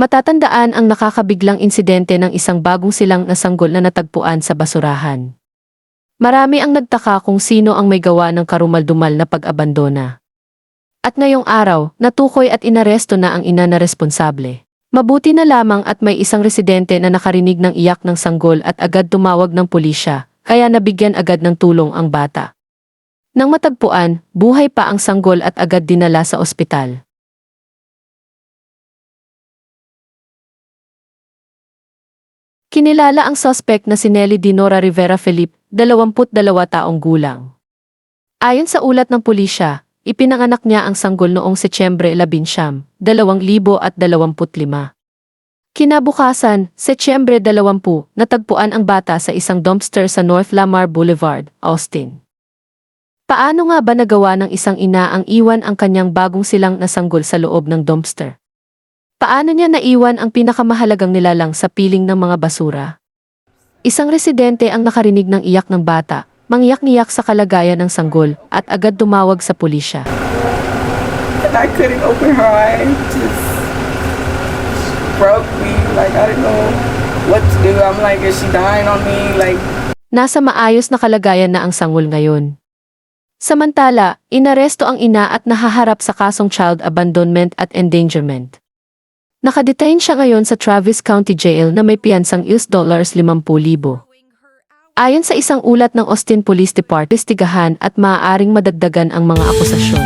Matatandaan ang nakakabiglang insidente ng isang bagong silang nasanggol na natagpuan sa basurahan. Marami ang nagtaka kung sino ang may gawa ng karumaldumal na pag-abandona. At ngayong araw, natukoy at inaresto na ang ina na responsable. Mabuti na lamang at may isang residente na nakarinig ng iyak ng sanggol at agad tumawag ng pulisya, kaya nabigyan agad ng tulong ang bata. Nang matagpuan, buhay pa ang sanggol at agad dinala sa ospital. Kinilala ang suspect na si Nelly Dinora Rivera Felipe, 22 taong gulang. Ayon sa ulat ng pulisya, ipinanganak niya ang sanggol noong Setyembre 11, 2025. Kinabukasan, Setyembre 20, natagpuan ang bata sa isang dumpster sa North Lamar Boulevard, Austin. Paano nga ba nagawa ng isang ina ang iwan ang kanyang bagong silang nasanggol sa loob ng dumpster? Paano niya naiwan ang pinakamahalagang nilalang sa piling ng mga basura? Isang residente ang nakarinig ng iyak ng bata, mangyak-ngiyak sa kalagayan ng sanggol at agad tumawag sa pulisya. and I couldn't open her eyes. Just broke me. Like I didn't know what to do. I'm like, is she dying on me? Like Nasa maayos na kalagayan na ang sanggol ngayon. Samantala, inaresto ang ina at nahaharap sa kasong child abandonment at endangerment. Nakadetain siya ngayon sa Travis County Jail na may piyansang US dollars 50,000. Ayon sa isang ulat ng Austin Police Department, investigahan at maaaring madagdagan ang mga akusasyon.